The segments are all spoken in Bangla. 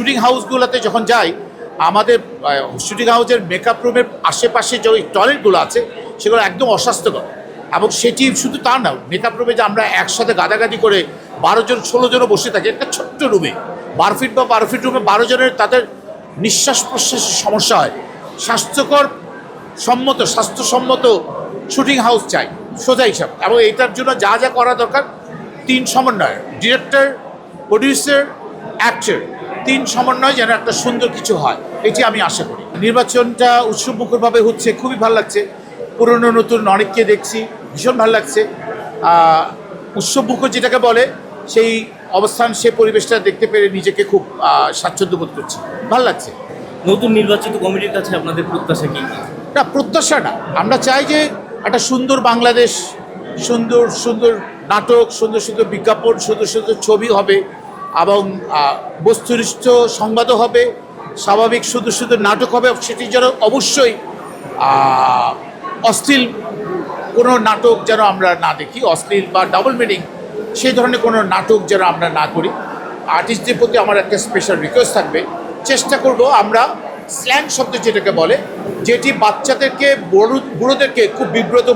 শুটিং হাউসগুলোতে যখন যাই, আমাদের শুটিং হাউসের মেকআপ রুমের আশেপাশে যে ওই টয়লেটগুলো আছে, সেগুলো একদম অস্বাস্থ্যকর। এবং সেটি শুধু তা না মেকআপ রুমে যে আমরা একসাথে গাদাগাদি করে বারো জন, ষোলো জনও বসে থাকি, একটা ছোট্ট রুমে বারো ফিট বা বারো ফিট রুমে বারো জনের তাদের নিঃশ্বাস প্রশ্বাসের সমস্যা হয়। স্বাস্থ্যকর সম্মত, স্বাস্থ্যসম্মত শুটিং হাউস চাই, সোজা হিসাব। এবং এটার জন্য যা যা করা দরকার, তিন সমন্বয়। ডিরেক্টর প্রডিউসার অ্যাক্টর তিন সমন্বয় যেন একটা সুন্দর কিছু হয় এটি আমি আশা করি। নির্বাচনটা উৎসবমুখরভাবে হচ্ছে খুবই ভালো লাগছে। পুরনো নতুন অনেককে দেখছি ভীষণ ভালো লাগছে। উৎসবমুখর যেটাকে বলে সেই অবস্থান সে পরিবেশটা দেখতে পেরে নিজেকে খুব স্বাচ্ছন্দ্য বোধ করছি। ভালো লাগছে। নতুন নির্বাচিত কমিটির কাছে আপনাদের প্রত্যাশা কি কি? না প্রত্যাশা না। আমরা চাই যে একটা সুন্দর বাংলাদেশ সুন্দর সুন্দর নাটক সুন্দর সুন্দর বিজ্ঞাপন সুন্দর সুন্দর ছবি হবে। এবং বস্তুনিষ্ঠ সংবাদও হবে, স্বাভাবিক সুন্দর সুন্দর নাটক হবে, সেটি যেন অবশ্যই অশ্লীল কোনো নাটক যেন আমরা না দেখি, অশ্লীল বা ডাবল মিনিং সেই ধরনের কোনো নাটক যেন আমরা না করি। আর্টিস্টদের প্রতি আমার একটা স্পেশাল রিকোয়েস্ট থাকবে। চেষ্টা করব আমরা স্ল্যাং শব্দ যেটাকে বলে, যেটি বাচ্চাদেরকে, বড়, বুড়োদেরকে খুব বিব্রত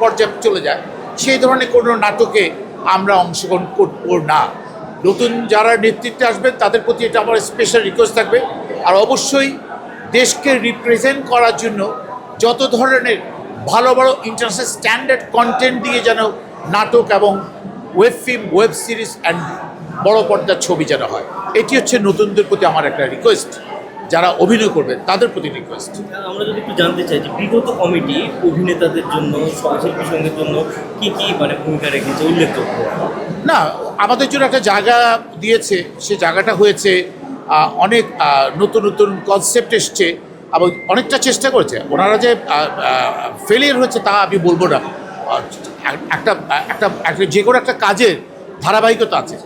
পর্যায়ে চলে যায়, সেই ধরনের কোনো নাটকে আমরা অংশগ্রহণ করব না। নতুন যারা নেতৃত্বে আসবেন, তাদের প্রতি এটা আমার স্পেশাল রিকোয়েস্ট থাকবে। আর অবশ্যই দেশকে রিপ্রেজেন্ট করার জন্য যত ধরনের ভালো ভালো ইন্টারন্যাশনাল স্ট্যান্ডার্ড কন্টেন্ট দিয়ে যেন নাটক এবং web film web series and বড় পর্দার ছবি যেন হয়। এটি হচ্ছে নতুনদের প্রতি আমার একটা রিকোয়েস্ট যারা অভিনয় করবে তাদের প্রতি রিকোয়েস্ট আমরা যদি একটু জানতে চাই যে বিগত কমিটি অভিনেতাদের জন্য সহশিল্পী সঙ্গের জন্য কি কি মানে ভূমিকা রেখেছে উল্লেখযোগ্য? না আমাদের জন্য একটা জায়গা দিয়েছে সে জায়গাটা হয়েছে অনেক নতুন নতুন কনসেপ্ট এসছে এবং অনেকটা চেষ্টা করেছে। ওনারা যে ফেলিয়ার হয়েছে তা আমি বলব না। একটা একটা একটা যে কোনো একটা কাজের ধারাবাহিকতা আছে।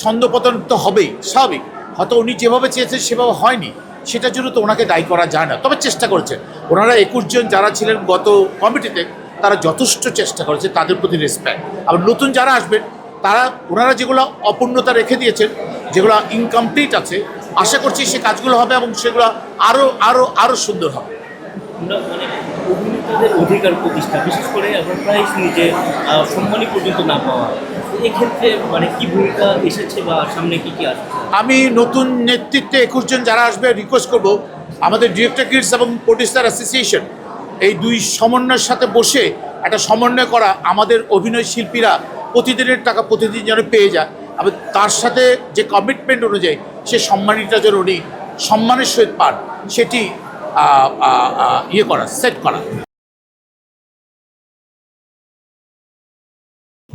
ছন্দপতন তো হবেই স্বাভাবিক। হয়তো উনি যেভাবে চেয়েছেন সেভাবে হয়নি। সেটার জন্য তো ওনাকে দায়ী করা যায় না। তবে চেষ্টা করেছে। ওনারা একুশ জন যারা ছিলেন গত কমিটিতে, তারা যথেষ্ট চেষ্টা করেছে তাদের প্রতি রেসপেক্ট আবার নতুন যারা আসবেন তারা, ওনারা যেগুলো অপূর্ণতা রেখে দিয়েছেন, যেগুলো ইনকমপ্লিট আছে, আশা করছি সে কাজগুলো হবে এবং সেগুলো আরও আরও আরও সুন্দর হবে। মানে অধিকার প্রতিষ্ঠা, বিশেষ করে আমরা প্রায় শুনি যে পর্যন্ত না পাওয়া। এক্ষেত্রে মানে কি ভূমিকা এসেছে বা সামনে কি কি আসছে? আমি নতুন নেতৃত্বে একুশ জন যারা আসবে রিকোয়েস্ট করব আমাদের ডিরেক্টর কিডস এবং প্রডিউসার অ্যাসোসিয়েশন এই দুই সমন্বয়ের সাথে বসে একটা সমন্বয় করা আমাদের অভিনয় শিল্পীরা প্রতিদিনের টাকা প্রতিদিন যেন পেয়ে যায়। এবং তার সাথে যে কমিটমেন্ট অনুযায়ী সে সম্মানিটা যেন উনি সম্মানের সহিত পান, সেটি ইয়ে করা সেট করা।